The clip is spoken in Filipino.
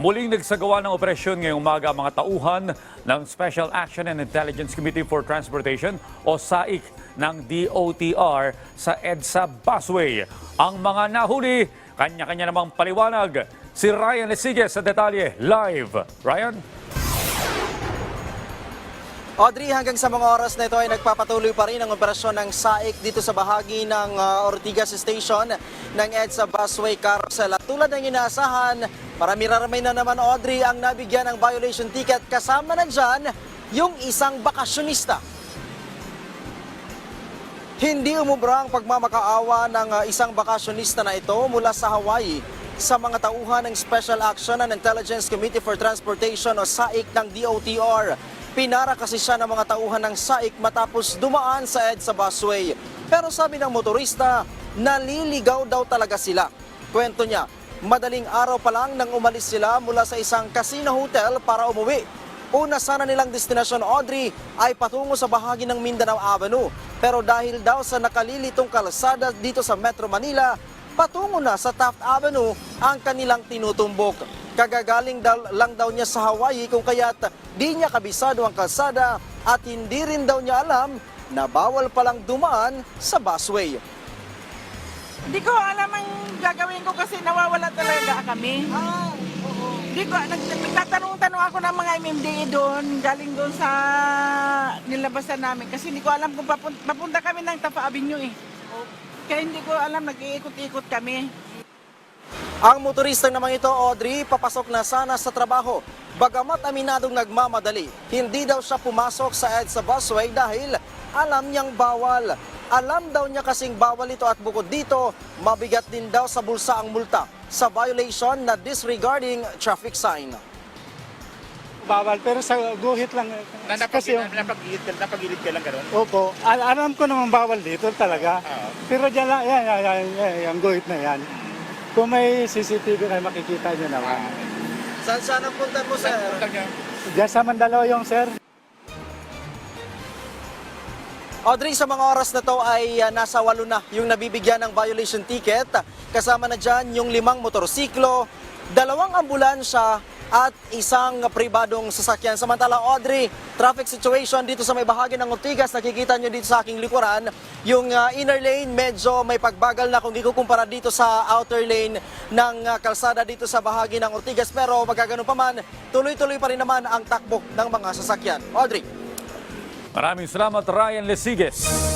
Muling nagsagawa ng operasyon ngayong umaga mga tauhan ng Special Action and Intelligence Committee for Transportation o SAIC ng DOTR sa EDSA Busway. Ang mga nahuli, kanya-kanya namang paliwanag. Si Ryan Lesiges sa detalye live. Ryan? Audrey, hanggang sa mga oras na ito ay nagpapatuloy pa rin ang operasyon ng SAIC dito sa bahagi ng uh, Ortigas Station ng EDSA Busway Carousel. At tulad ng inaasahan, marami-ramay na naman Audrey ang nabigyan ng violation ticket kasama na dyan yung isang bakasyonista. Hindi umubra ang pagmamakaawa ng uh, isang bakasyonista na ito mula sa Hawaii sa mga tauhan ng Special Action and Intelligence Committee for Transportation o SAIC ng DOTR. Pinara kasi siya ng mga tauhan ng SAIC matapos dumaan sa EDSA busway. Pero sabi ng motorista, naliligaw daw talaga sila. Kwento niya, madaling araw pa lang nang umalis sila mula sa isang casino hotel para umuwi. Una sana nilang destinasyon Audrey ay patungo sa bahagi ng Mindanao Avenue. Pero dahil daw sa nakalilitong kalsada dito sa Metro Manila, patungo na sa Taft Avenue ang kanilang tinutumbok. Kagagaling daw, lang daw niya sa Hawaii kung kaya't di niya kabisado ang kalsada at hindi rin daw niya alam na bawal palang dumaan sa busway. Hindi ko alam ang gagawin ko kasi nawawala talaga kami. Hindi ko, nag, nagtatanong-tanong ako ng mga MMDA doon, galing doon sa nilabasan namin. Kasi hindi ko alam kung papunta, papunta kami ng Tafa Avenue eh. Kaya hindi ko alam, nag-iikot-ikot kami. Ang motorista naman ito, Audrey, papasok na sana sa trabaho. Bagamat aminadong nagmamadali, hindi daw siya pumasok sa EDSA busway dahil alam niyang bawal. Alam daw niya kasing bawal ito at bukod dito, mabigat din daw sa bulsa ang multa sa violation na disregarding traffic sign. bawal pero sa guhit lang Na kasi yung, napag-ilid ka, napag-ilid ka lang gano'n? opo al- alam ko naman bawal dito talaga Oo. pero dyan lang yan, yan, yan, yan, yung guhit na yan kung may CCTV kayo makikita nyo naman Saan saan ang punta mo, sir? dyan sa Mandaluyong sir Audrey, sa mga oras na to ay ah, nasa walo na yung nabibigyan ng violation ticket. Kasama na dyan yung limang motorsiklo, dalawang ambulansya at isang pribadong sasakyan. Samantala, Audrey, traffic situation dito sa may bahagi ng Ortigas, nakikita nyo dito sa aking likuran, yung ah, inner lane medyo may pagbagal na kung ikukumpara dito sa outer lane ng ah, kalsada dito sa bahagi ng Ortigas. Pero magkaganon pa man, tuloy-tuloy pa rin naman ang takbo ng mga sasakyan. Audrey. Maraming salamat Ryan Lesiges.